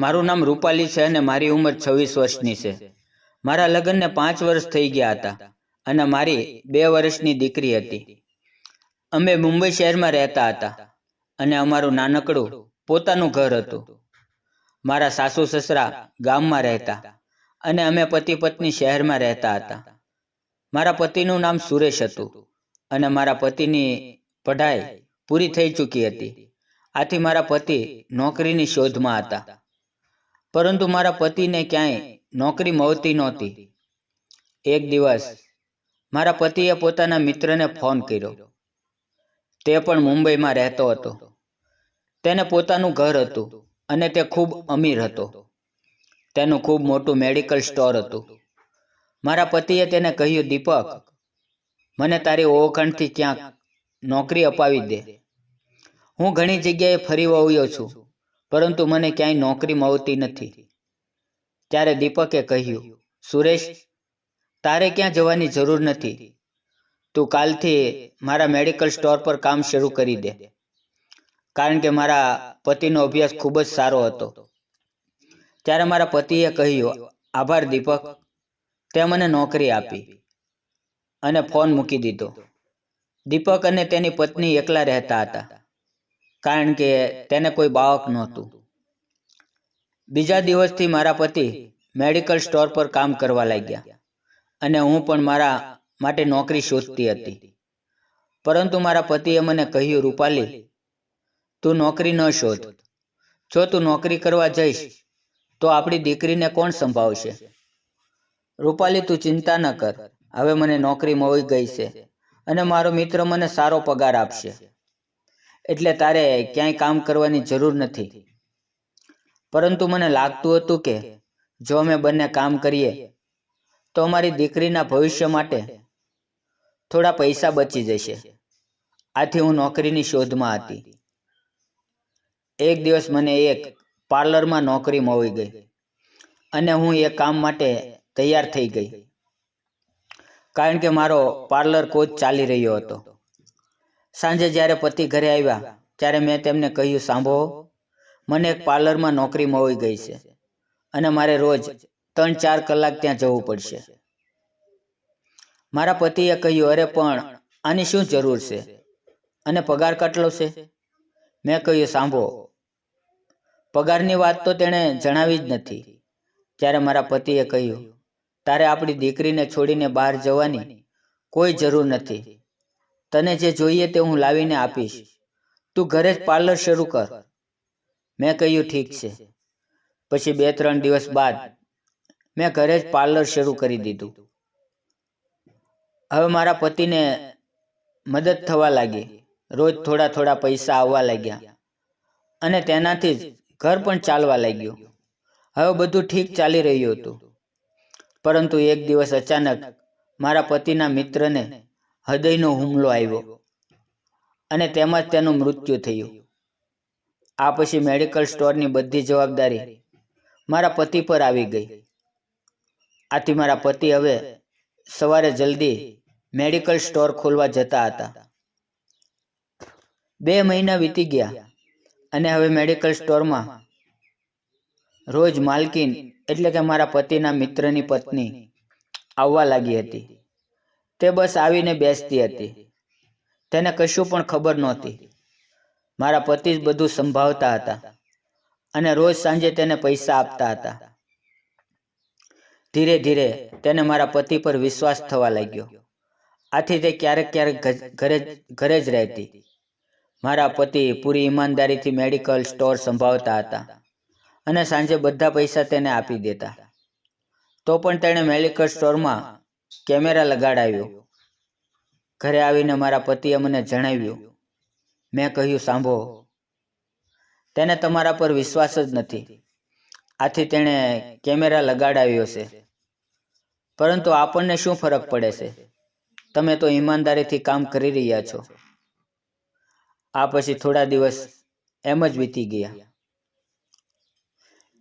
મારું નામ રૂપાલી છે અને મારી ઉંમર છવ્વીસ વર્ષની છે. મારા લગ્નને પાંચ વર્ષ થઈ ગયા હતા અને મારી બે વર્ષની દીકરી હતી. અમે મુંબઈ શહેરમાં રહેતા હતા અને અમારું નાનકડું પોતાનું ઘર હતું. મારા સાસુ સસરા ગામમાં રહેતા અને અમે પતિ પત્ની શહેરમાં રહેતા હતા. મારા પતિનું નામ સુરેશ હતું અને મારા પતિની પઢાઈ પૂરી થઈ ચૂકી હતી. આથી મારા પતિ નોકરીની શોધમાં હતા. પરંતુ મારા પતિને ક્યાંય નોકરી મળતી નહોતી. એક દિવસ મારા પતિએ પોતાના મિત્રને ફોન કર્યો. તે પણ મુંબઈમાં રહેતો હતો. તેને પોતાનું ઘર હતું અને તે ખૂબ અમીર હતો. તેનું ખૂબ મોટું મેડિકલ સ્ટોર હતું. મારા પતિએ તેને કહ્યું, દીપક, મને તારી ઓળખાણથી ક્યાંક નોકરી અપાવી દે. હું ઘણી જગ્યાએ ફરી વળ્યો છું. પરંતુ મને ક્યાંય નોકરી મળતી નથી. ત્યારે દીપકે કહ્યું, સુરેશ, તારે ક્યાં જવાની જરૂર નથી? તું કાલથી મારા મેડિકલ સ્ટોર પર કામ શરૂ કરી દે. કારણ કે મારા પતિનો અભ્યાસ ખૂબ જ સારો હતો. ત્યારે મારા પતિએ કહ્યું, આભાર દીપક, તે મને નોકરી આપી અને ફોન મૂકી દીધો. દીપક અને તેની પત્ની એકલા રહેતા હતા. કારણ કે તેને કોઈ બાળક નહોતું. બીજા દિવસથી મારા પતિ મેડિકલ સ્ટોર પર કામ કરવા લાગ્યા અને હું પણ મારા માટે નોકરી શોધતી હતી. પરંતુ મારા પતિએ મને કહ્યું, રૂપાલી, તું નોકરી ન શોધ. જો તું નોકરી કરવા જઈશ, તો આપણી દીકરીને કોણ સંભાળશે? રૂપાલી, તું ચિંતા ન કર. હવે મને નોકરી મળી ગઈ છે અને મારો મિત્ર મને સારો પગાર આપશે. એટલે તારે ક્યાંય કામ કરવાની જરૂર નથી. પરંતુ મને લાગતું હતું કે, જો અમે બંને કામ કરીએ, તો અમારી દીકરીના ભવિષ્ય માટે થોડા પૈસા બચી જશે. આથી હું નોકરીની શોધમાં હતી. એક દિવસ મને એક પાર્લરમાં નોકરી મળી ગઈ અને હું એ કામ માટે તૈયાર થઈ ગઈ. કારણ કે મારો પાર્લર કોચ ચાલી રહ્યો હતો. સાંજે જ્યારે પતિ ઘરે આવ્યા, ત્યારે મેં તેમને કહ્યું, સાંભળો, મને એક પાર્લરમાં નોકરી મળી ગઈ છે અને મારે રોજ ત્રણ ચાર કલાક ત્યાં જવું પડશે. મારા પતિએ કહ્યું, અરે, પણ આની શું જરૂર છે? અને પગાર કેટલો છે? મેં કહ્યું, સાંભળો, પગારની વાત તો તેણે જણાવી જ નથી. ત્યારે મારા પતિએ કહ્યું, તારે આપણી દીકરીને છોડીને બહાર જવાની કોઈ જરૂર નથી. તને જે જોઈએ તે હું લાવીને આપીશ. તું ઘરે જ પાર્લર શરૂ કર. મેં કહ્યું ઠીક છે. પછી બે ત્રણ દિવસ બાદ મેં ઘરે જ પાર્લર શરૂ કરી દીધું. હવે મારા પતિને મદદ થવા લાગી. રોજ થોડા થોડા પૈસા આવવા લાગ્યા. અને તેનાથી જ ઘર પણ ચાલવા લાગ્યું. હવે બધું ઠીક ચાલી રહ્યું હતું. પરંતુ એક દિવસ અચાનક મારા પતિના મિત્રને હૃદયનો હુમલો આવ્યો અને તેમાં તેનું મૃત્યુ થયું. આ પછી મેડિકલ સ્ટોરની બધી જવાબદારી મારા પતિ પર આવી ગઈ. આથી મારા પતિ હવે સવારે જલ્દી મેડિકલ સ્ટોર ખોલવા જતા હતા. બે મહિના વીતી ગયા અને હવે મેડિકલ સ્ટોરમાં રોજ માલકીન એટલે કે મારા પતિના મિત્રની પત્ની આવવા લાગી હતી. તે બસ આવીને બેસતી હતી. તેને કશું પણ ખબર નહોતી. મારા પતિ જ બધું સંભાળતા હતા અને રોજ સાંજે તેને પૈસા આપતા હતા. ધીરે ધીરે તેને મારા પતિ પર વિશ્વાસ થવા લાગ્યો. આથી તે ક્યારેક ક્યારેક ઘરે ઘરે જ રહેતી. મારા પતિ પૂરી ઈમાનદારીથી મેડિકલ સ્ટોર સંભાળતા હતા અને સાંજે બધા પૈસા તેને આપી દેતા. તો પણ તેણે મેડિકલ સ્ટોરમાં કેમેરા લગાડાવ્યો ઘરે આવીને મારા પતિએ મને જણાવ્યું. મેં કહ્યું, સાંભળો, તેને તમારા પર વિશ્વાસ જ નથી. આથી તેણે કેમેરા લગાડાવ્યો છે. પરંતુ આપણને શું ફરક પડે છે? તમે તો ઈમાનદારીથી કામ કરી રહ્યા છો. આ પછી થોડા દિવસ એમ જ વીતી ગયા.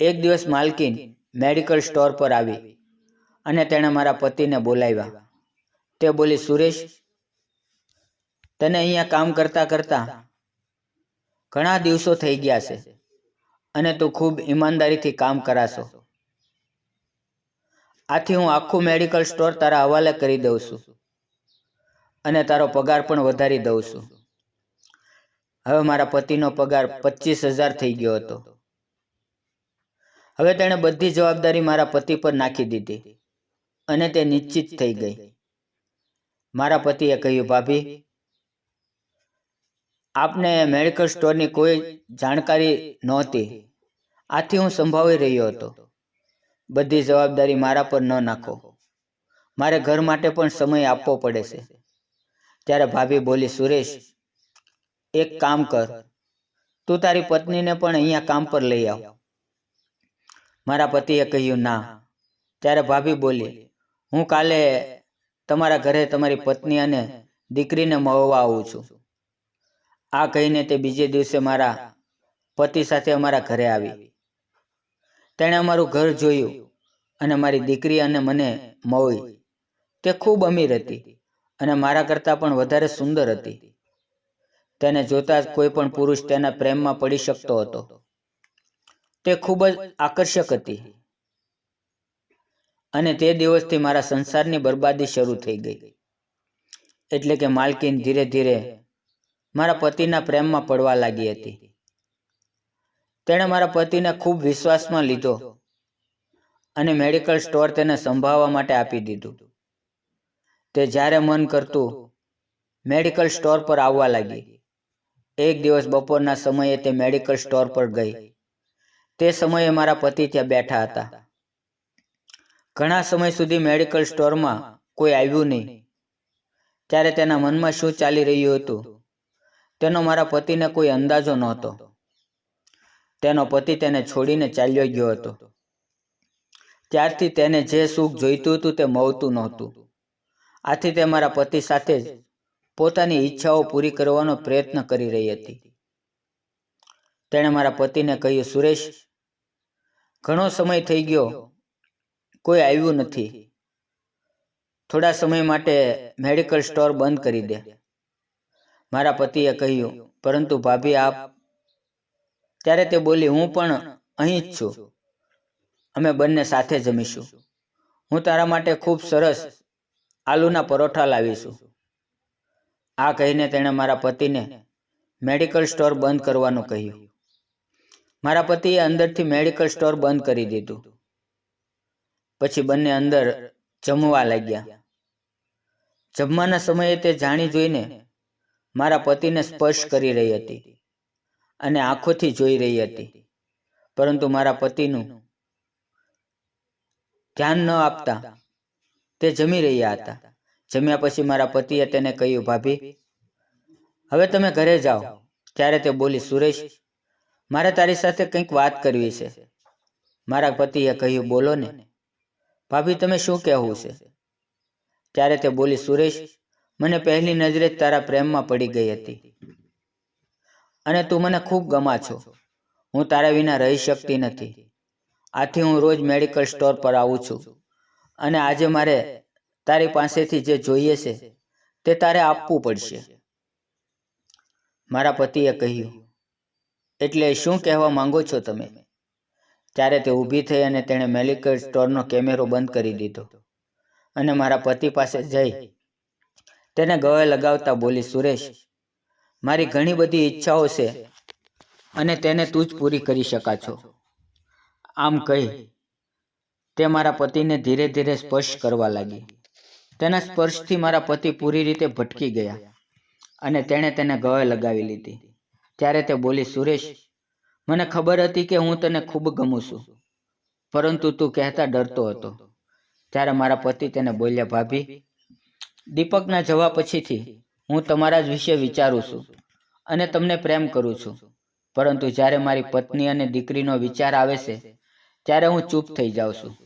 એક દિવસ માલકીન મેડિકલ સ્ટોર પર આવી. અને તેણે મારા પતિને બોલાવ્યા. તે બોલી, સુરેશ, તને અહીંયા કામ કરતા કરતા ઘણા દિવસો થઈ ગયા છે અને તું ખૂબ ઈમાનદારીથી કામ કરાશો. આથી હું આખું મેડિકલ સ્ટોર તારા હવાલે કરી દઉં છું અને તારો પગાર પણ વધારી દઉં છું. હવે મારા પતિનો પગાર પચીસ હજાર થઈ ગયો હતો. હવે તેણે બધી જવાબદારી મારા પતિ પર નાખી દીધી. અને તે નિશ્ચિત થઈ ગઈ. મારા પતિએ કહ્યું, ભાભી, આપને મેડિકલ સ્ટોરની કોઈ જાણકારી નહોતી. આથી હું સંભાળી રહ્યો હતો. બધી જવાબદારી મારા પર ન નાખો. મારે ઘર માટે પણ સમય આપવો પડે છે. ત્યારે ભાભી બોલી, સુરેશ, એક કામ કર. તું તારી પત્નીને પણ અહીંયા કામ પર લઈ આવ. મારા પતિએ કહ્યું, ના. ત્યારે ભાભી બોલી હું કાલે તમારા ઘરે તમારી પત્ની અને દીકરીને મળવા આવું છું. આ કહીને તે બીજે દિવસે મારા પતિ સાથે અમારા ઘરે આવી. તેણે અમારું ઘર જોયું અને મારી દીકરી અને મને મળી. તે ખૂબ અમીર હતી અને મારા કરતાં પણ વધારે સુંદર હતી. તેને જોતા જ કોઈ પણ પુરુષ તેના પ્રેમમાં પડી શકતો હતો. તે ખૂબ જ આકર્ષક હતી. અને તે દિવસથી મારા સંસારની બરબાદી શરૂ થઈ ગઈ. એટલે કે માલકીન ધીરે ધીરે મારા પતિના પ્રેમમાં પડવા લાગી હતી. તેણે મારા પતિને ખૂબ વિશ્વાસમાં લીધો અને મેડિકલ સ્ટોર તેને સંભાળવા માટે આપી દીધું. તે જ્યારે મન કરતું મેડિકલ સ્ટોર પર આવવા લાગી. એક દિવસ બપોરના સમયે તે મેડિકલ સ્ટોર પર ગઈ. તે સમયે મારા પતિ ત્યાં બેઠા હતા. ઘણા સમય સુધી મેડિકલ સ્ટોરમાં કોઈ આવ્યું નહીં. ત્યારે તેના મનમાં શું ચાલી રહ્યું હતું? તેનો મારા પતિને કોઈ અંદાજો નહોતો. તેનો પતિ તેને છોડીને ચાલ્યો ગયો હતો. ત્યારથી તેને જે સુખ જોઈતું હતું તે મળતું નહોતું. આથી તે મારા પતિ સાથે જ પોતાની ઈચ્છાઓ પૂરી કરવાનો પ્રયત્ન કરી રહી હતી. તેણે મારા પતિને કહ્યું, સુરેશ, ઘણો સમય થઈ ગયો. કોઈ આવ્યું નથી. થોડા સમય માટે મેડિકલ સ્ટોર બંધ કરી દે. મારા પતિએ કહ્યું, પરંતુ ભાભી, આપ ત્યારે તે બોલી, હું પણ અહીં જ છું. અમે બંને સાથે જમીશું. હું તારા માટે ખૂબ સરસ આલુના પરોઠા લાવીશું. આ કહીને તેણે મારા પતિને મેડિકલ સ્ટોર બંધ કરવાનું કહ્યું. મારા પતિએ અંદરથી મેડિકલ સ્ટોર બંધ કરી દીધું. પછી બંને અંદર જમવા લાગ્યા. જમવાના સમયે તે જાણી જોઈને મારા પતિને સ્પર્શ કરી રહી હતી અને આંખોથી જોઈ રહી હતી. પરંતુ મારા પતિનું ધ્યાન ન આપતા તે જમી રહ્યા હતા. જમ્યા પછી મારા પતિએ તેને કહ્યું, ભાભી, હવે તમે ઘરે જાઓ. ત્યારે તે બોલી, સુરેશ, મારે તારી સાથે કંઈક વાત કરવી છે. મારા પતિએ કહ્યું, બોલો ને. ભાભી, તમે શું કહેવું છે? ત્યારે તે બોલી, સુરેશ, મને પહેલી નજરે જ તારા પ્રેમમાં પડી ગઈ હતી. અને તું મને ખૂબ ગમા છો. હું તારા વિના રહી શકતી નથી. આથી હું રોજ મેડિકલ સ્ટોર પર આવું છું. અને આજે મારે તારી પાસેથી જે જોઈએ છે, તે તારે આપવું પડશે. મારા પતિએ કહ્યું, એટલે શું કહેવા માંગો છો તમે? ત્યારે તે ઊભી થઈ અને તેણે મેડિકલ સ્ટોરનો કેમેરો બંધ કરી દીધો. અને મારા પતિ પાસે જઈ. તેને ગળે લગાવતા બોલી, સુરેશ, મારી ઘણી બધી ઈચ્છાઓ છે અને તેને તું જ પૂરી કરી શકા છો. આમ કહી, તે મારા પતિને ધીરે ધીરે સ્પર્શ કરવા લાગી. તેના સ્પર્શથી મારા પતિ પૂરી રીતે ભટકી ગયા અને તેણે તેને ગળે લગાવી લીધી. ત્યારે તે બોલી, સુરેશ મને ખબર હતી કે હું તને ખૂબ ગમું છું. પરંતુ તું કહેતા ડરતો હતો. ત્યારે મારા પતિ તેને બોલ્યા, ભાભી, દીપકના જવા પછીથી હું તમારા જ વિશે વિચારું છું અને તમને પ્રેમ કરું છું. પરંતુ જ્યારે મારી પત્ની અને દીકરીનો વિચાર આવે છે, ત્યારે હું ચૂપ થઈ જાઉં છું.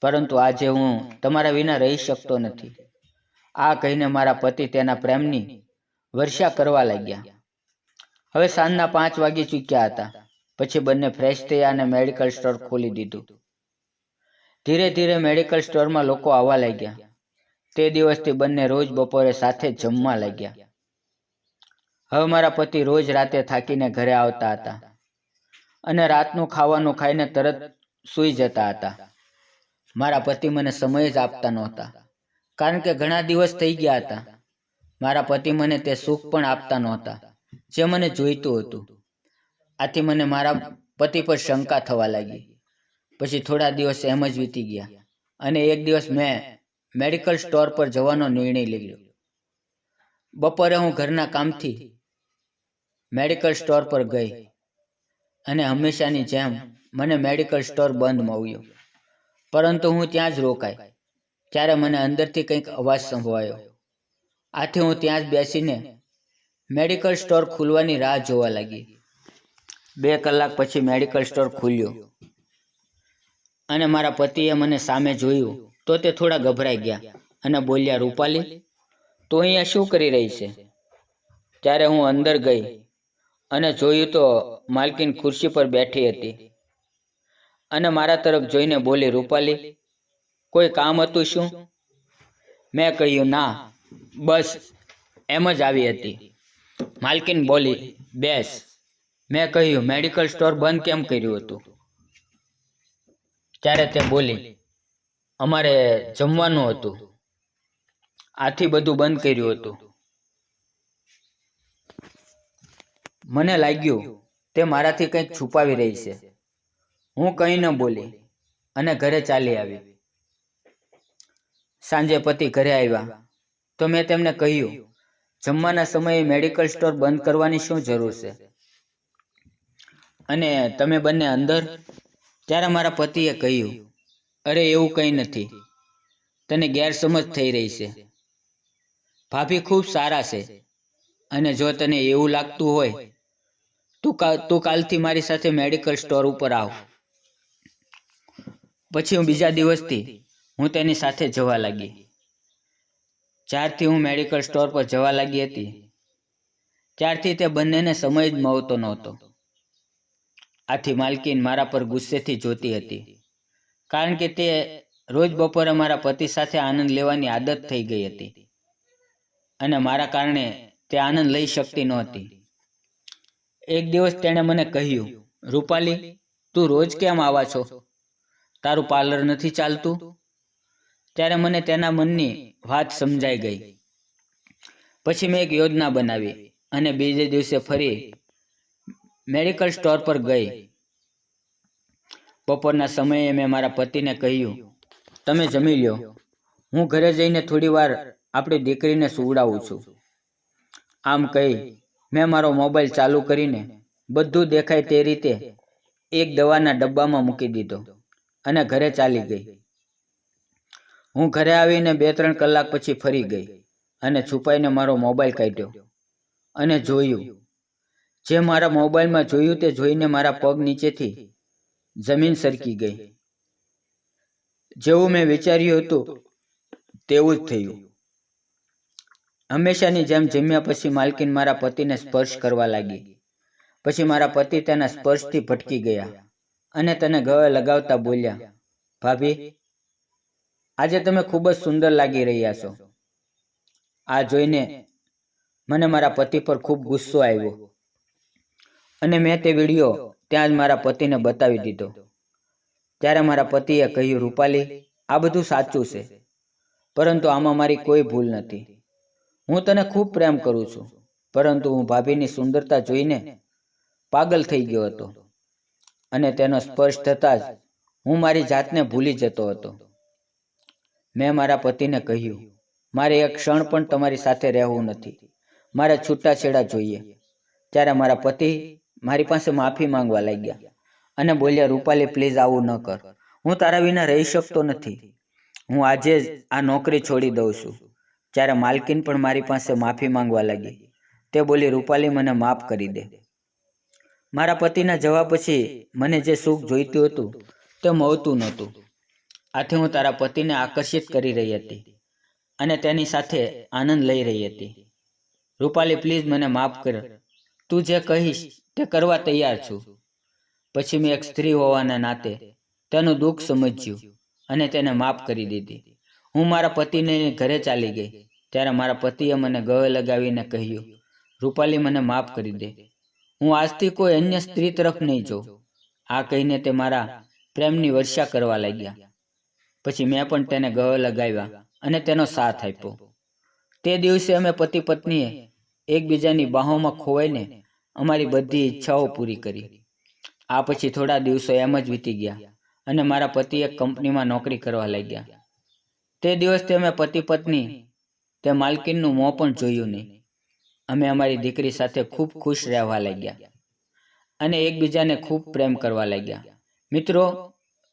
પરંતુ આજે હું તમારા વિના રહી શકતો નથી. આ કહીને મારા પતિ તેના પ્રેમની વર્ષા કરવા લાગ્યા. હવે સાંજના પાંચ વાગી ચૂક્યા હતા. પછી બંને ફ્રેશ થયા અને મેડિકલ સ્ટોર ખોલી દીધું. ધીરે ધીરે મેડિકલ સ્ટોરમાં લોકો આવવા લાગ્યા. તે દિવસથી બંને રોજ બપોરે સાથે જમવા લાગ્યા. હવે મારા પતિ રોજ રાતે થાકીને ઘરે આવતા હતા. અને રાતનું ખાવાનું ખાઈને તરત સૂઈ જતા હતા. મારા પતિ મને સમય જ આપતા નહોતા. કારણ કે ઘણા દિવસ થઈ ગયા હતા. મારા પતિ મને તે સુખ પણ આપતા નહોતા. જે મને જોઈતું હતું. આથી મને મારા પતિ પર શંકા થવા લાગી. પછી થોડા દિવસ એમ જ વીતી ગયા. અને એક દિવસ મેં મેડિકલ સ્ટોર પર જવાનો નિર્ણય લીધો. બપોરે હું ઘરના કામથી મેડિકલ સ્ટોર પર ગઈ અને હંમેશાની જેમ મને મેડિકલ સ્ટોર બંધ મળ્યો. પરંતુ હું ત્યાં જ રોકાઈ. ત્યારે મને અંદરથી કંઈક અવાજ સંભળાયો આથી હું ત્યાં જ બેસીને મેડિકલ સ્ટોર ખુલવાની રાહ જોવા લાગી. બે કલાક પછી મેડિકલ સ્ટોર ખુલ્યો. અને મારા પતિએ મને સામે જોયું તો તે થોડા ગભરાઈ ગયા અને બોલ્યા, રૂપાલી, તો અહીંયા શું કરી રહી છે? ત્યારે હું અંદર ગઈ અને જોયું તો માલકીન ખુરશી પર બેઠી હતી. અને મારા તરફ જોઈને બોલી, રૂપાલી, કોઈ કામ હતું શું? મેં કહ્યું, ના, બસ એમ જ આવી હતી. માલકીન બોલી, બેસ મેં કહ્યું મેડિકલ સ્ટોર બંધ કેમ કર્યું હતું? ત્યારે તે બોલી, અમારે જમવાનું હતું. આથી બધું બંધ કર્યું હતું. મને લાગ્યું, તે મારાથી કંઈક છુપાવી રહી છે. હું કંઈ ન બોલી અને ઘરે ચાલી આવી. સાંજે પતિ ઘરે આવ્યા. તો મેં તેમને કહ્યું, જમવાના સમયે મેડિકલ સ્ટોર બંધ કરવાની શું જરૂર છે? અને તમે બંને અંદર ત્યારે મારા પતિએ કહ્યું, અરે, એવું કંઈ નથી. તને ગેરસમજ થઈ રહી છે. ભાભી ખૂબ સારા છે અને જો તને એવું લાગતું હોય, તું તું કાલથી મારી સાથે મેડિકલ સ્ટોર ઉપર આવ. પછી હું બીજા દિવસથી હું તેની સાથે જવા લાગી. જ્યારથી હું મેડિકલ સ્ટોર પર જવા લાગી હતી. ત્યારથી તે બંનેને સમય જ મળતો નહોતો. આથી માલકીન મારા પર ગુસ્સેથી જોતી હતી. કારણ કે તે રોજ બપોરે મારા પતિ સાથે આનંદ લેવાની આદત થઈ ગઈ હતી. અને મારા કારણે તે આનંદ લઈ શકતી નહોતી. એક દિવસ તેણે મને કહ્યું, રૂપાલી, તું રોજ કેમ આવા છો? તારું પાર્લર નથી ચાલતું? ત્યારે મને તેના મનની વાત સમજાઈ ગઈ. પછી મેં એક યોજના બનાવી અને બીજે દિવસે ફરી મેડિકલ સ્ટોર પર ગઈ. બપોરના સમયે મેં મારા પતિને કહ્યું, તમે જમી લ્યો. હું ઘરે જઈને થોડી વાર આપણી દીકરીને સુવડાવું છું. આમ કહી, મેં મારો મોબાઈલ ચાલુ કરીને બધું દેખાય તે રીતે એક દવાના ડબ્બામાં મૂકી દીધો અને ઘરે ચાલી ગઈ. હું ઘરે આવીને બે ત્રણ કલાક પછી ફરી ગઈ અને છુપાઈને મારો મોબાઈલ કાઢ્યો અને જોયું જે મારા મોબાઈલમાં જોયું તે જોઈને મારા પગ નીચેથી જમીન સરકી ગઈ. જેવું મેં વિચાર્યું હતું, તેવું જ થયું. હંમેશાની જેમ જમ્યા પછી માલકીન મારા પતિને સ્પર્શ કરવા લાગી. પછી મારા પતિ તેના સ્પર્શથી ભટકી ગયા અને તેને ગળે લગાવતા બોલ્યા, ભાભી, આજે તમે ખૂબ જ સુંદર લાગી રહ્યા છો. આ જોઈને મને મારા પતિ પર ખૂબ ગુસ્સો આવ્યો. અને મેં તે વીડિયો ત્યાં જ મારા પતિને બતાવી દીધો. ત્યારે મારા પતિએ કહ્યું, રૂપાલી, આ બધું સાચું છે, પરંતુ આમાં મારી કોઈ ભૂલ નથી. હું તને ખૂબ પ્રેમ કરું છું, પરંતુ હું ભાભીની સુંદરતા જોઈને પાગલ થઈ ગયો હતો અને તેનો સ્પર્શ થતાં જ હું મારી જાતને ભૂલી જતો હતો. મેં મારા પતિને કહ્યું, મારે એક ક્ષણ પણ તમારી સાથે રહેવું નથી. મારે છૂટાછેડા જોઈએ. ત્યારે મારા પતિ મારી પાસે માફી માંગવા લાગ્યા. અને બોલ્યા રૂપાલી પ્લીઝ આવું ન કર. હું તારા વિના રહી શકતો નથી. હું આજે જ આ નોકરી છોડી દઉં છું. ત્યારે માલકીન પણ મારી પાસે માફી માંગવા લાગી. તે બોલી રૂપાલી મને માફ કરી દે. મારા પતિના જવાબ પછી મને જે સુખ જોઈતું હતું તે મળતું નહોતું. આથી હું તારા પતિને આકર્ષિત કરી રહી હતી અને તેની સાથે આનંદ લઈ રહી હતી. રૂપાલી પ્લીઝ મને માફ કર. તું જે કહીશ તે કરવા તૈયાર છું. પછી મેં એક સ્ત્રી હોવાના નાતે તેનું દુઃખ સમજ્યું અને તેને માફ કરી દીધી. હું મારા પતિને ઘરે ચાલી ગઈ, ત્યારે મારા પતિએ મને ગળે લગાવીને કહ્યું, રૂપાલી મને માફ કરી દે. હું આજથી કોઈ અન્ય સ્ત્રી તરફ નહીં જોઉં. આ કહીને તે મારા પ્રેમની વર્ષા કરવા લાગ્યા. પછી મેં પણ તેને ગળે લગાવ્યા અને તેનો સાથ આપ્યો. તે દિવસે અમે પતિ પત્નીએ એકબીજાની બાહોમાં ખોવાઈને અમારી બધી ઈચ્છાઓ પૂરી કરી. આ પછી થોડા દિવસો એમ જ વીતી ગયા અને મારા પતિ એક કંપનીમાં નોકરી કરવા લાગ્યા. તે દિવસથી અમે પતિ પત્ની, તે માલકીનનું મોં પણ જોયું નહીં. અમે અમારી દીકરી સાથે ખૂબ ખુશ રહેવા લાગ્યા અને એકબીજાને ખૂબ પ્રેમ કરવા લાગ્યા. મિત્રો,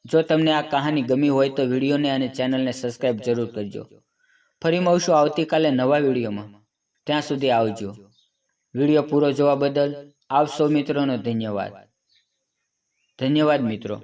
જો તમને આ કહાની ગમી હોય તો વિડીયોને અને ચેનલને સબસ્ક્રાઈબ જરૂર કરજો. ફરી મળશું આવતીકાલે નવા વિડીયોમાં. ત્યાં સુધી આવજો. વીડિયો પૂરો જોવા બદલ સૌ મિત્રોનો ધન્યવાદ. ધન્યવાદ મિત્રો.